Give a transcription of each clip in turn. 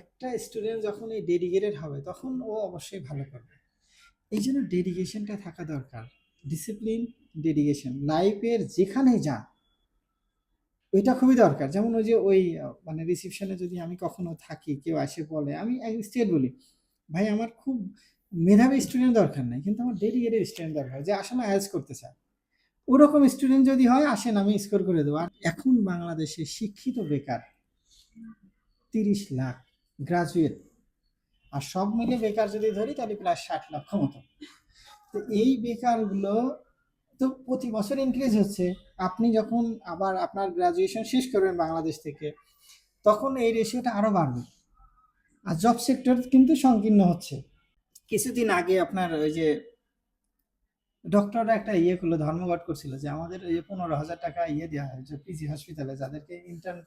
একটা স্টুডেন্ট যখন এই ডেডিকেটেড হবে, তখন ও অবশ্যই ভালো করবে। এই জন্য ডেডিকেশনটা থাকা দরকার। ডিসিপ্লিন ডেডিকেশন লাইফের যেখানেই যা ওইটা খুবই দরকার। যেমন ওই যে ওই মানে রিসিপশনে যদি আমি কখনো থাকি, কেউ আসে বলে, আমি স্টেট বলি, ভাই, আমার খুব মেধাবী স্টুডেন্ট দরকার নাই, কিন্তু আমার ডেডিকেটেড স্টুডেন্ট দরকার, যে আসলে আয়াজ করতে চায়। ওরকম স্টুডেন্ট যদি হয়, আসেন, আমি স্কোর করে দেবো। আর এখন বাংলাদেশে শিক্ষিত বেকার, তিরিশ লাখ গ্রাজুয়েট আর সব মিলে বেকার যদি ধরি, তাহলে প্রায় ষাট লক্ষ মতো। তো এই বেকারগুলো তো প্রতি বছর ইনক্রিজ হচ্ছে। আপনি যখন আবার আপনার গ্রাজুয়েশন শেষ করবেন বাংলাদেশ থেকে, তখন এই রেশিওটা আরও বাড়বে। আর জব সেক্টর কিন্তু সংকীর্ণ হচ্ছে। কিছুদিন আগে আপনার ওই যে ডক্টররা একটা ইয়ে করল, ধর্মঘট করছিল যে আমাদের ওই যে পনেরো হাজার টাকা ইয়ে দেওয়া হয়, যে পিজি হসপিটালে যাদেরকে ইন্টার্ন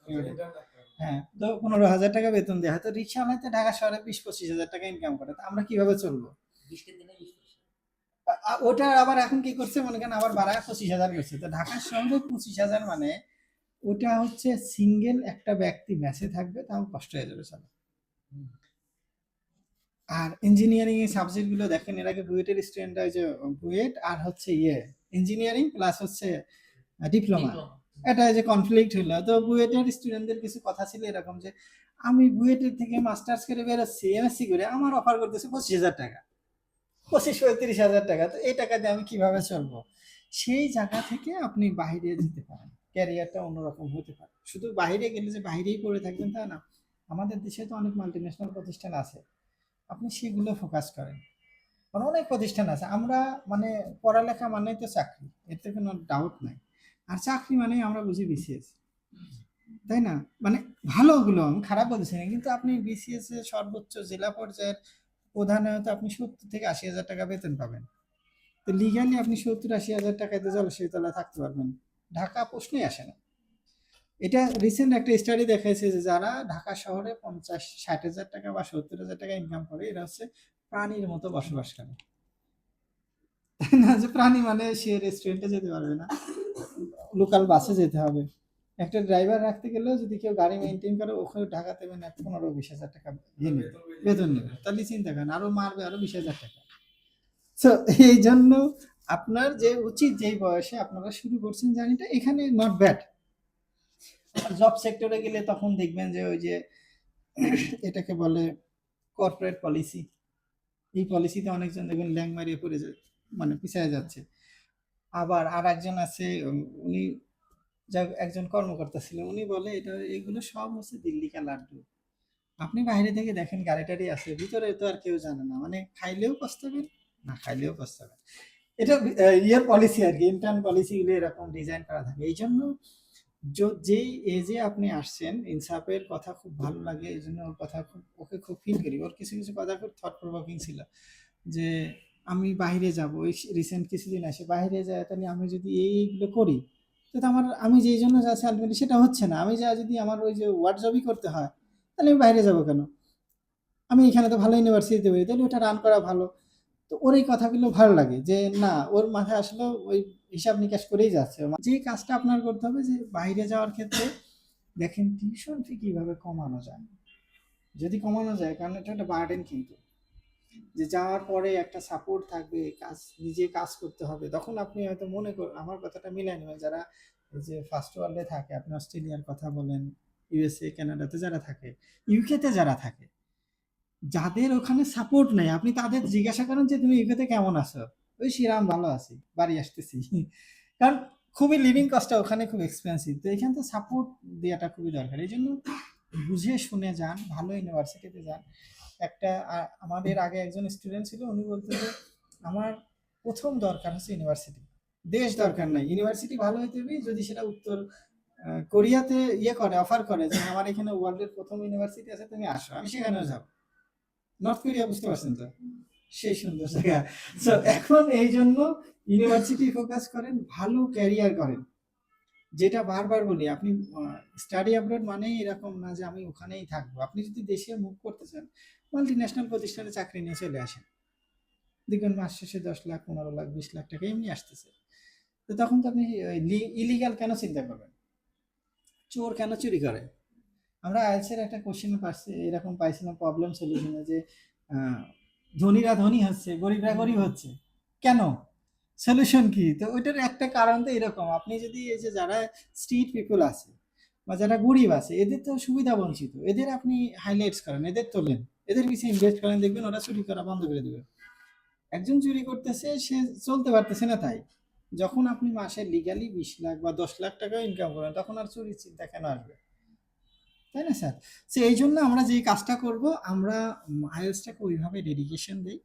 হ্যাঁ। তো পনেরো হাজার টাকা বেতন দেওয়া হয় তো রিক্সা চালাতে ঢাকা শহরে বিশ পঁচিশ হাজার টাকা ইনকাম করে। তো আমরা কীভাবে চলবো? ওটা আবার এখন কি করছে? মনে করেন আবার বাড়ায় পঁচিশ হাজার করছে। তো ঢাকার শহরে পঁচিশ হাজার মানে ওটা হচ্ছে সিঙ্গেল একটা ব্যক্তি ম্যাচে থাকবে তাও কষ্ট হয়ে যাবে চলো আর ইঞ্জিনিয়ারিং এর সাবজেক্টগুলো দেখেন এর আগে বুয়েটের স্টুডেন্টরা যে বুয়েট আর হচ্ছে ইয়ে ইঞ্জিনিয়ারিং প্লাস হচ্ছে ডিপ্লোমা এটা যে কনফ্লিক্ট হলো তো বুয়েটের স্টুডেন্টদের কিছু কথা ছিল এরকম যে, আমি বুয়েটের থেকে মাস্টার্স করে বেরোচ্ছি এমএসসি করে আমার অফার করতেছে পঁচিশ হাজার টাকা। পঁচিশ পঁয়ত্রিশ হাজার টাকা, তো এই টাকা দিয়ে আমি কীভাবে চলবো? সেই জায়গা থেকে আপনি বাইরে যেতে পারেন। ক্যারিয়ারটা অন্যরকম হতে পারে। শুধু বাইরে গেলে যে বাইরেই পড়ে থাকবেন তা না, আমাদের দেশে তো অনেক মাল্টিন্যাশনাল প্রতিষ্ঠান আছে। আপনি সেগুলো ফোকাস করেন। কারণ অনেক প্রতিষ্ঠান আছে। আমরা মানে পড়ালেখা মানেই তো চাকরি এতে কোনো ডাউট নাই। আর চাকরি মানেই আমরা বুঝি বিসিএস তাই না? মানে ভালো ওগুলো আমি খারাপ বলছি না, কিন্তু আপনি বিসিএস এর সর্বোচ্চ জেলা পর্যায়ের প্রধান হয়তো আপনি সত্তর থেকে আশি হাজার টাকা বেতন পাবেন। তো লিগালি আপনি সত্তর আশি হাজার টাকাতে জলসই তলায় থাকতে পারবেন। ঢাকা প্রশ্নই আসে না। এটা রিসেন্ট একটা স্টাডি দেখাইছে যে যারা ঢাকা শহরে পঞ্চাশ, ষাট হাজার টাকা বা সত্তর হাজার টাকা ইনকাম করে, এরা হচ্ছে প্রাণীর মতো বসবাস করে। না? যে প্রাণী মানে সে রেস্টুরেন্টে যেতে পারবে না। লোকাল বাসে যেতে হবে। একটা ড্রাইভার রাখতে গেলেও যদি কেউ গাড়ি মেনটেন করে ওখানে ঢাকাতে মানে পনেরো বিশ হাজার টাকা ইয়ে নেবে। বেতন নেবে। তাহলে চিন্তা করেন, আরও মারবে আরও বিশ হাজার টাকা। সো এই জন্য আপনার যে উচিত যেই বয়সে আপনারা শুরু করছেন জার্নিটা, এখানে নট ব্যাড জব সেক্টরে গেলে তখন দেখবেন যে ওই যে এটাকে বলে কর্পোরেট পলিসি এই পলিসিতে অনেকজন দেখবেন ল্যাং মারিয়ে পড়ে যায় মানে পিছিয়ে যাচ্ছে। আবার আর একজন আছে উনি যা, একজন কর্মকর্তা ছিলেন, উনি বলে, এটা, এগুলো সব হচ্ছে দিল্লি কা লাড্ডু। আপনি বাইরে থেকে দেখেন, গাড়ি টাড়ি আছে, ভিতরে তো আর কেউ জানে না। মানে খাইলেও পস্তাবেন, না খাইলেও পস্তাবেন। এটা ইয়ার পলিসি আর কি ইন্টার্ন পলিসি গুলো এরকম ডিজাইন করা থাকে। এই জন্য যেই এজে আপনি আসছেন, ইনসাফের কথা খুব ভালো লাগে, এই জন্য ওর কথা খুব, ওকে খুব ফিল করি। ওর কিছু কিছু কথা খুব থট প্রভোকিং ছিল যে আমি বাইরে যাব ওই রিসেন্ট কিছুদিন আসে, বাইরে যায় তাহলে আমি যদি এই এইগুলো করি, তো আমার, আমি যেই জন্য যাচ্ছি আলটিমেটলি সেটা হচ্ছে না। আমি যা যদি আমার ওই যে ওয়ার্ড জবই করতে হয়, তাহলে আমি বাইরে যাব কেন? আমি এখানে তো ভালো ইউনিভার্সিটিতে পারি তাহলে ওটা রান করা ভালো। তো ওর এই কথাগুলো ভালো লাগে যে, না, ওর মাথায় আসলে ওই হিসাব নিকাশ করেই যাচ্ছে। যে কাজটা আপনার করতে হবে যে, বাইরে যাওয়ার ক্ষেত্রে দেখেন টিউশন ফি কীভাবে কমানো যায়। যদি কমানো যায়, কারণ এটা একটা বার্ডেন কিন্তু। যে যাওয়ার পরে একটা সাপোর্ট থাকবে, কাজ, নিজে কাজ করতে হবে। তখন আপনি হয়তো মনে কর, আমার কথাটা মিলাই নেবেন। যারা যে ফার্স্ট ওয়ার্ল্ডে থাকে, আপনি অস্ট্রেলিয়ার কথা বলেন ইউএসএ কানাডাতে যারা থাকে ইউকেতে যারা থাকে, যাদের ওখানে সাপোর্ট নেই, আপনি তাদের জিজ্ঞাসা করেন যে, তুমি ইউকেতে কেমন আছো? ওই শ্রীরাম ভালো আছি, বাড়ি আসতেছি। কারণ খুবই লিভিং কস্টটা ওখানে খুব এক্সপেন্সিভ তো এখানে তো সাপোর্ট দেওয়াটা খুবই দরকার। এই জন্য বুঝে, শুনে যান, ভালো ইউনিভার্সিটিতে যান। একটা আমাদের আগে একজন স্টুডেন্ট ছিল উনি বলতে যে আমার প্রথম দরকার হচ্ছে ইউনিভার্সিটি দেশ দরকার নাই। ইউনিভার্সিটি ভালো হইতে হবে যদি সেটা উত্তর কোরিয়াতে ইয়ে করে অফার করে যে আমার এখানে ওয়ার্ল্ডের প্রথম ইউনিভার্সিটি আছে তুমি আসো আমি সেখানেও যাব। নর্থ কোরিয়া বুঝতে পারছেন তো? সেই সুন্দর জায়গা। So, এখন এই জন্য ইউনিভার্সিটি ফোকাস করেন ভালো ক্যারিয়ার করেন। যেটা বারবার বলি, আপনি স্টাডি অ্যাব্রড মানেই এরকম না যে আমি ওখানেই থাকব। আপনি যদি দেশে মুভ করতে চান মাল্টি ন্যাশনাল প্রতিষ্ঠানে চাকরি নিয়ে চলে আসেন। দেখবেন মাস শেষে দশ লাখ, পনেরো লাখ, বিশ লাখ টাকা এমনি আসতেছে। তো তখন তো আপনি ইলিগাল কেন চিন্তা করবেন? চোর কেন চুরি করে? আমরা এর একটা কোশ্চেন পাচ্ছি এরকম পাইছিলাম প্রবলেম সলিউশনে যে ধনীরা ধনী হচ্ছে, গরিবরা গরিব হচ্ছে। কেন? সলিউশন কি? তো ওইটার একটা কারণ তো এরকম। আপনি যদি এই যে যারা স্ট্রিট পিপল আছে বা যারা গরিব আছে, এদের তো সুবিধা বঞ্চিত। এদের আপনি হাইলাইটস করেন, এদের তোলেন। এদের পিছিয়ে ইনভেস্ট করেন, দেখবেন ওরা চুরি করা বন্ধ করে দেবে। একজন চুরি করতেছে, সে চলতে পারতেছে না তাই। যখন আপনি মাসে লিগালি বিশ লাখ বা দশ লাখ টাকা ইনকাম করেন, তখন আর চুরির চিন্তা কেন আসবে? তাই না, স্যার? সে এই জন্য আমরা যে কাজটা করব, আমরা আইএলসটাকে ওইভাবে ডেডিকেশন দিই।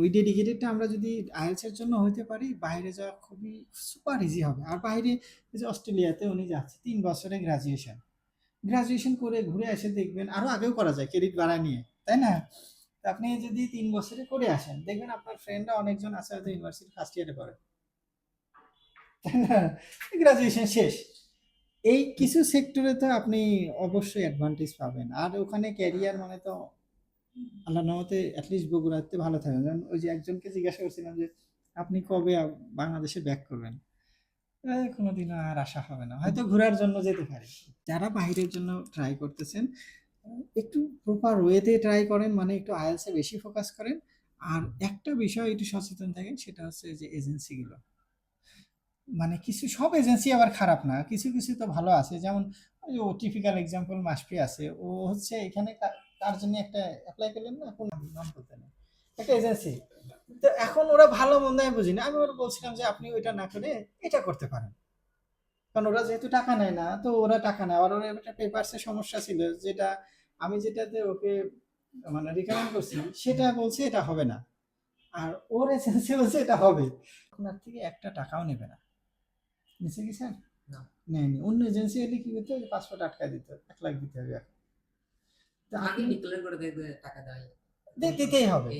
ওই ডেডিকেটেডটা আমরা যদি আইএলসের জন্য হইতে পারি, বাইরে যাওয়া খুবই সুপার ইজি হবে। আর বাইরে যে অস্ট্রেলিয়াতে উনি যাচ্ছে, তিন বছরে গ্রাজুয়েশন গ্রাজুয়েশন করে ঘুরে এসে দেখবেন, আরও আগেও করা যায় ক্রেডিট বাড়া নিয়ে, তাই না? আপনি যদি তিন বছরে করে আসেন, দেখবেন আপনার ফ্রেন্ডরা অনেকজন আছে হয়তো ইউনিভার্সিটি ফার্স্ট ইয়ারে পড়ে। তাই না? গ্রাজুয়েশন শেষ। এই কিছু সেক্টরে তো আপনি অবশ্যই অ্যাডভান্টেজ পাবেন। আর ওখানে ক্যারিয়ার মানে তো আল্লাহ নামতে অ্যাটলিস্ট বগুড়াতে ভালো থাকবেন যেমন ওই যে একজনকে জিজ্ঞাসা করছিলাম যে, আপনি কবে বাংলাদেশে ব্যাক করবেন? কোনোদিন আর আশা হবে না। হয়তো ঘোরার জন্য যেতে পারে। যারা বাইরের জন্য ট্রাই করতেছেন, একটু প্রপার ওয়েতে ট্রাই করেন মানে একটু আইএলসে বেশি ফোকাস করেন। আর একটা বিষয় একটু সচেতন থাকেন, সেটা হচ্ছে যে এজেন্সিগুলো মানে কিছু, সব এজেন্সি আবার খারাপ না। কিছু কিছু তো ভালো আছে। যেমন ও টিপিক্যাল এক্সাম্পল মাসপি আছে। ও হচ্ছে এখানে তার জন্য একটা অ্যাপ্লাই করলেন না? কোন নাম বলতে না একটা এজেন্সি তো এখন ওরা ভালো মন্দ আমি বুঝি না আমি ওরা বলছিলাম যে আপনি ওইটা না করে এটা করতে পারেন। কারণ ওরা যেহেতু টাকা নেয় না তো ওরা টাকা নেয়। আর ওর একটা পেপারসের সমস্যা ছিল যেটা আমি যেটাতে ওকে মানে রিকমেন্ড করছি সেটা বলছে এটা হবে না। আর ওর এজেন্সি বলছে এটা হবে। আপনার থেকে একটা টাকাও নেবে না। নিচে কি স্যার? না। নেয়নি। অন্য এজেন্সি হলে কি করতে হবে পাসপোর্ট আটকা দিতে এক লাখ দিতে হবে এখন। আগে ডিক্লেয়ার করে দেখবে টাকা দেয় দিতেই হবে।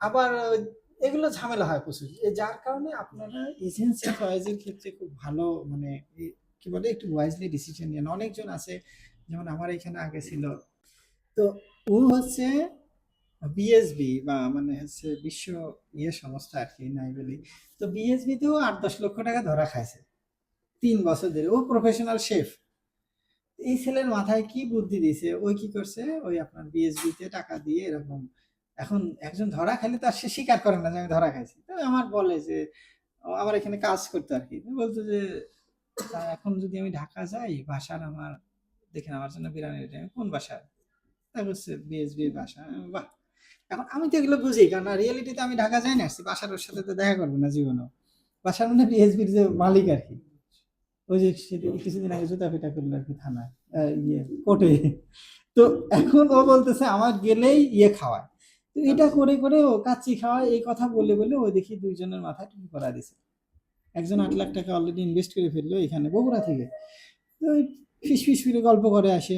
আবার এগুলো ঝামেলা হয় প্রচুর। যার কারণে আপনারা এজেন্সি চয়েসের ক্ষেত্রে খুব ভালো মানে কি বলে একটু ওয়াইজলি ডিসিশন নেন। অনেকজন আছে যেমন আমার এখানে আগে ছিল। তো ও হচ্ছে বিএসবি বা মানে হচ্ছে বিশ্ব ইয়ে সংস্থা আর কি নাই বলি তো বিএসবি তেও আট দশ লক্ষ টাকা ধরা খাইছে। তিন বছর ধরে। ও প্রফেশনাল শেফ এই ছেলের মাথায় কি বুদ্ধি দিছে ওই কি করছে? ওই আপনার বিএসবি তে টাকা দিয়ে এরকম এখন একজন ধরা খাইলে তার সে স্বীকার করে না যে আমি ধরা খাইছি। আমার বলে যে আমার এখানে কাজ করতে আর কি। বলতো যে এখন যদি আমি ঢাকা যাই, বাসার আমার, দেখেন আমার জন্য বিরিয়ানি রেডি আমি কোন বাসার? তা বিএসবি বাসা। বাহ! এখন আমি তো এগুলো বুঝি, কারণ রিয়েলিটিতে আমি ঢাকা যাই না, আসছি, বাসার ওর সাথে তো দেখা করব না, জীবনেও। বাসার মানে বিএসবির যে মালিক আর কি। ওই যে কিছুদিন আগে জুতা ফিটা করল আর কি থানায় ইয়ে কোর্টে। তো এখন ও বলতেছে আমার গেলেই ইয়ে খাওয়ায়। তো এটা করে করে ও কাচ্চি খাওয়ায় এই কথা বলে বলে ও দেখি দুইজনের মাথায় টুপি করা দিছে। একজন আট লাখ টাকা অলরেডি ইনভেস্ট করে ফেলল এখানে বগুড়া থেকে। তো ওই ফিস ফিস ফিরে গল্প করে আসে।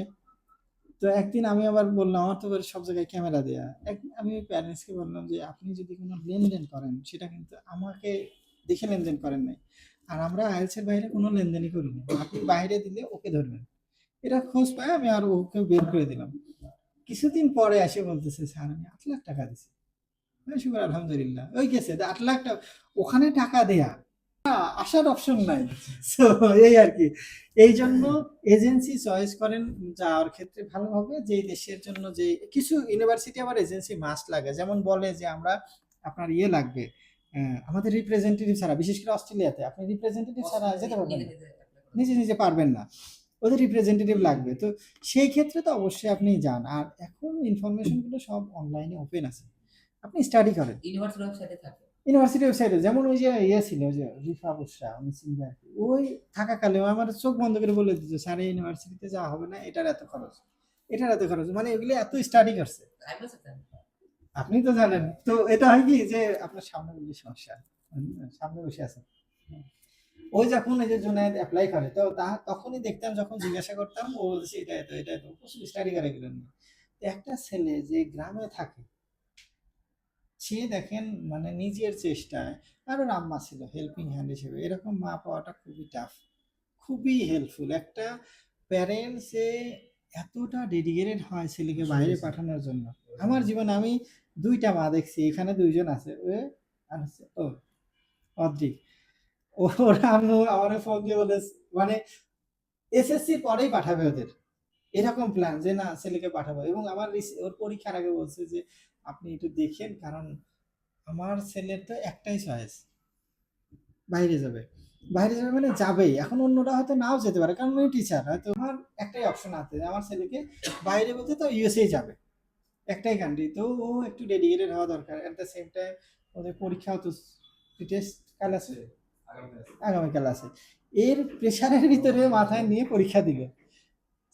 তো একদিন আমি আবার বললাম আমার তো সব জায়গায় ক্যামেরা দেয়া। এক আমি প্যারেন্টসকে বললাম যে আপনি যদি কোনো লেনদেন করেন সেটা কিন্তু আমাকে দেখে লেনদেন করেন নাই। আর আমরা আইএলসের বাইরে কোনো লেনদেনই করিনি। আপনি বাইরে দিলে ওকে ধরবেন। এটা খোঁজ পায়, আমি আর ওকে বের করে দিলাম। কিছুদিন পরে এসে বলতেছে, স্যার, আমি আট লাখ টাকা দিছি। শুক্র আলহামদুলিল্লাহ। ওই গেছে আট লাখ টাকা, ওখানে টাকা দেয়া? আসার অপশন নাই। এই আর কি। এই জন্য এজেন্সি চয়েস করেন, যাওয়ার ক্ষেত্রে ভালো হবে। যে দেশের জন্য যে, কিছু ইউনিভার্সিটি আবার এজেন্সি মাস্ট লাগে। যেমন বলে যে, আমরা আপনার ইয়ে লাগবে আমাদের রিপ্রেজেন্টেটিভ ছাড়া বিশেষ করে অস্ট্রেলিয়াতে আপনি রিপ্রেজেন্টেটিভ ছাড়া যেতে পারবেন না। নিজে নিজে পারবেন না। ওদের রিপ্রেজেন্টেটিভ লাগবে। তো সেই ক্ষেত্রে তো অবশ্যই আপনি যান। আর এখন ইনফরমেশনগুলো সব অনলাইনে ওপেন আছে। আপনি স্টাডি করেন। ইউনিভার্সিটি ওয়েবসাইটে থাকে। ইউনিভার্সিটি ওয়েবসাইটে যেমন ওই যে ইয়ে ছিল ওই যে রিফা বুসরা উনি কি ওই থাকাকালেও আমার চোখ বন্ধ করে বলে দিত স্যার এই ইউনিভার্সিটিতে যাওয়া হবে না এটার এত খরচ এটার এত খরচ। মানে এগুলো এত স্টাডি করছে। আপনি তো জানেন। তো এটা হয় কি যে আপনার সামনে বললে সমস্যা। সামনে বসে আছে। ওই যখন এই যে জুনায়েদ অ্যাপ্লাই করে তো তা তখনই দেখতাম যখন জিজ্ঞাসা করতাম ও বলছে এটা এত এটা এত প্রচুর স্টাডি করে তো একটা ছেলে যে গ্রামে থাকে সে দেখেন মানে নিজের চেষ্টায় আর ওর আম্মা ছিল হেল্পিং হ্যান্ড হিসেবে। এরকম মা পাওয়াটা খুবই টাফ খুবই হেল্পফুল একটা প্যারেন্টসে এতটা ডেডিকেটেড হয় ছেলেকে বাইরে পাঠানোর জন্য। আমার জীবনে আমি দুইটা মা দেখছি, এখানে দুইজন আছে ও হচ্ছে ও, অদ্রিক। ওরা আম্মু আমার ফোন দিয়ে বলে মানে এসএসসি পরেই পাঠাবে ওদের। এরকম প্ল্যান যে না, ছেলেকে পাঠাবো। এবং আমার ওর পরীক্ষার আগে বলছে যে, আপনি একটু দেখেন, কারণ আমার ছেলের তো একটাই চয়েস বাইরে যাবে। বাইরে যাবে মানে যাবেই। এখন অন্যরা হয়তো নাও যেতে পারে, কারণ উনি টিচার হয়তো আমার একটাই অপশন আছে। আমার ছেলেকে বাইরে বলতে তো ইউএসএ যাবে। একটাই কান্ট্রি তো ও একটু ডেডিকেটেড হওয়া দরকার। অ্যাট দ্য সেম টাইম ওদের পরীক্ষাও তো টেস্ট কাল আছে? আগামীকাল আছে। এর প্রেশারের ভিতরে মাথায় নিয়ে পরীক্ষা দিল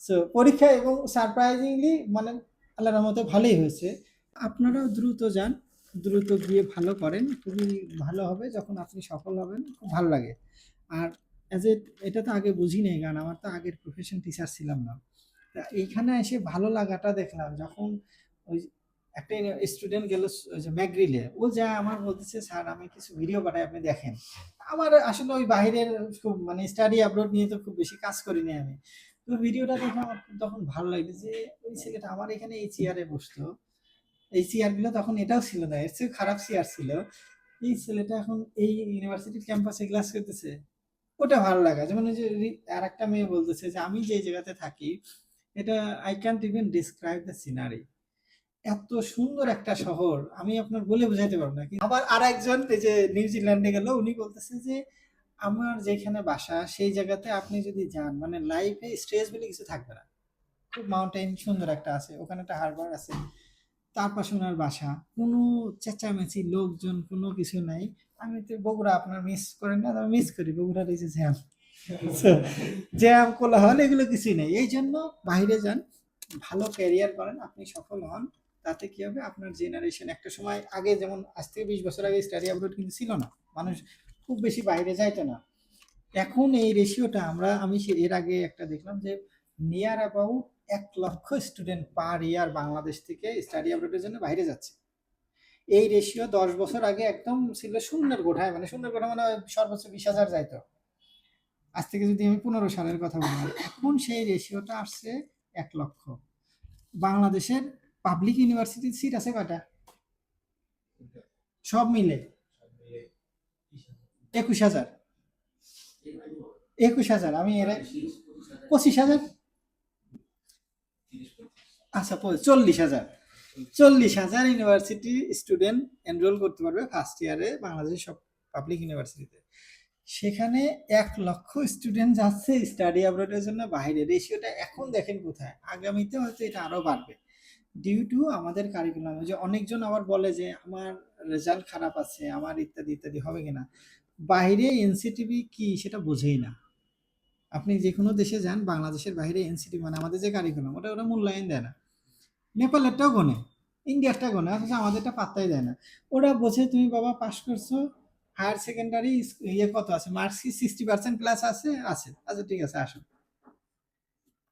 সো পরীক্ষা এবং সারপ্রাইজিংলি মানে আল্লাহর রহমতে ভালোই হয়েছে। আপনারাও দ্রুত যান দ্রুত গিয়ে ভালো করেন। খুবই ভালো হবে যখন আপনি সফল হবেন খুব ভালো লাগে। আর অ্যাজ এ এটা তো আগে বুঝি নেই গান আমার তো আগের প্রফেশন টিচার ছিলাম না। তা এইখানে এসে ভালো লাগাটা দেখলাম যখন ওই একটা স্টুডেন্ট গেল, ওই যে ম্যাগ্রিলে ও যা আমার বলতেছে, স্যার, আমি কিছু ভিডিও পাঠাই আপনি দেখেন। আমার আসলে ওই বাইরের খুব মানে স্টাডি আপলোড নিয়ে তো খুব বেশি কাজ করিনি আমি। তো ভিডিওটা দেখে আমার তখন ভালো লাগে যে, ওই ছেলেটা আমার এখানে এই চেয়ারে বসতো। এই চেয়ারগুলো তখন এটাও ছিল না, এর চেয়ে খারাপ চেয়ার ছিল। এই ছেলেটা এখন এই ইউনিভার্সিটির ক্যাম্পাসে ক্লাস করতেছে। ওটা ভালো লাগা, যেমন ওই যে আর একটা মেয়ে বলতেছে যে, আমি যে জায়গাতে থাকি, এটা I can't even describe the scenery এত সুন্দর একটা শহর, আমি আপনার বলে বোঝাতে পারব না। আবার আর একজন এই যে নিউজিল্যান্ডে গেল, উনি বলতেছে যে, আমার যেখানে বাসা, সেই জায়গাতে আপনি যদি যান মানে লাইফে স্ট্রেস বলে কিছু থাকবে না। খুব মাউন্টেন সুন্দর একটা আছে, ওখানে একটা হারবার আছে, তার পাশে ওনার বাসা। কোনো চেঁচামেচি, লোকজন, কোনো কিছু নাই। আমি তো বগুড়া, আপনার মিস করেন না, আমি মিস করি, বগুড়ার এই যে জ্যাম জ্যাম কোলাহল, এগুলো কিছুই নেই। এই জন্য বাইরে যান, ভালো ক্যারিয়ার করেন, আপনি সফল হন। তাতে কি হবে? আপনার জেনারেশন একটা সময় আগে যেমন আজ থেকে বিশ বছর আগে স্টাডি আপলোড কিন্তু ছিল না। মানুষ খুব বেশি বাইরে যাইতো না। এখন এই রেশিওটা আমরা, আমি এর আগে একটা দেখলাম যে নিয়ার অ্যাবাউট এক লক্ষ স্টুডেন্ট পার ইয়ার বাংলাদেশ থেকে স্টাডি আপলোডের জন্য বাইরে যাচ্ছে। এই রেশিও দশ বছর আগে একদম ছিল শূন্যের গোঠায় মানে শূন্যের গোঠা মানে সর্বোচ্চ বিশ হাজার যাইতো। আজ থেকে যদি আমি পনেরো সালের কথা বলি, এখন সেই রেশিওটা আসছে এক লক্ষ। বাংলাদেশের পাবলিক ইউনিভার্সিটির সিট আছে কয়টা? সব মিলে? একুশ হাজার। একুশ হাজার, আমি এরা পঁচিশ হাজার? আচ্ছা চল্লিশ হাজার। চল্লিশ হাজার ইউনিভার্সিটি স্টুডেন্ট এনরোল করতে পারবে ফার্স্ট ইয়ারে বাংলাদেশের সব পাবলিক ইউনিভার্সিটিতে সেখানে এক লক্ষ স্টুডেন্ট যাচ্ছে স্টাডি আপলোডের জন্য বাইরে রেশিওটা এখন দেখেন কোথায়? আগামীতে হয়তো এটা আরও বাড়বে। ডিউ টু আমাদের কারিকুলাম যে অনেকজন আবার বলে যে আমার রেজাল্ট খারাপ আছে, আমার ইত্যাদি ইত্যাদি হবে কিনা? বাইরে এনসিটিভি কি সেটা বোঝেই না। আপনি যে কোনো দেশে যান, বাংলাদেশের বাইরে এনসিটি মানে আমাদের যে কারিকুলাম ওটা ওরা মূল্যায়ন দেয় না। নেপালেরটাও গনে, ইন্ডিয়ারটা গনে, অথচ আমাদেরটা পাত্তাই দেয় না। ওরা বোঝে, তুমি বাবা পাশ করছ হায়ার সেকেন্ডারি ইয়ে কত আছে? মার্কস কি সিক্সটি পার্সেন্ট প্লাস আছে? আছে। আচ্ছা ঠিক আছে, আসো।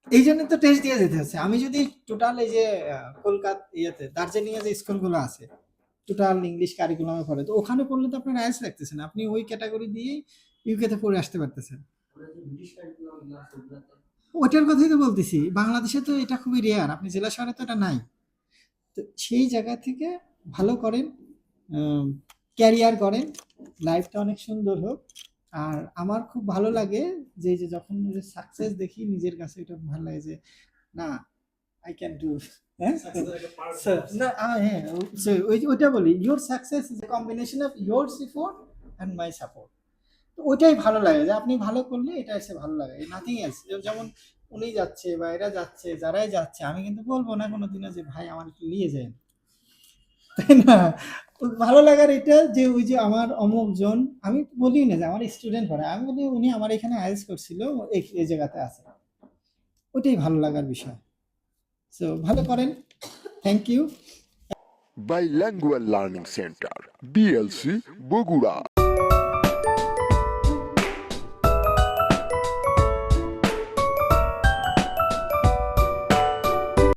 এই জন্য তো টেস্ট দিয়ে যেতে হচ্ছে। আমি যদি টোটাল এই যে কলকাতা ইয়েতে দার্জিলিং এ যে স্কুলগুলো আছে টোটাল ইংলিশ কারিকুলামে পড়ে, তো ওখানে পড়লে তো আপনার আয়াস রাখতেছেন আপনি ওই ক্যাটাগরি দিয়েই ইউকেতে পড়ে আসতে পারতেছেন। ওটার কথাই তো বলতেছি, বাংলাদেশে তো এটা খুবই রেয়ার আপনি জেলা শহরে তো এটা নাই। তো সেই জায়গা থেকে ভালো করেন ক্যারিয়ার করেন লাইফটা অনেক সুন্দর হোক। আর আমার খুব ভালো লাগে যে যে যখন সাকসেস দেখি নিজের কাছে এটা ভালো লাগে যে না আই ক্যান ডু যে ওইটা বলি your success is a combination of your support and my support তো ওইটাই ভালো লাগে যে আপনি ভালো করলে এটা এসে ভালো লাগে নাথিং এলস যেমন উনি যাচ্ছে বা এরা যাচ্ছে যারাই যাচ্ছে আমি কিন্তু বলব না কোনো কোনোদিনও যে ভাই আমার একটু নিয়ে যায় তাই না? ভালো লাগার এটা যে ওই যে আমার অমুক জন, আমি বলি না যে আমার স্টুডেন্ট পড়ে, আমি বলি উনি আমার এখানে আয়েস করছিল এই জায়গাতে আছে। ওটাই ভালো লাগার বিষয়। সো ভালো করেন। Thank you bye Bilingual learning centre BLC Bogura.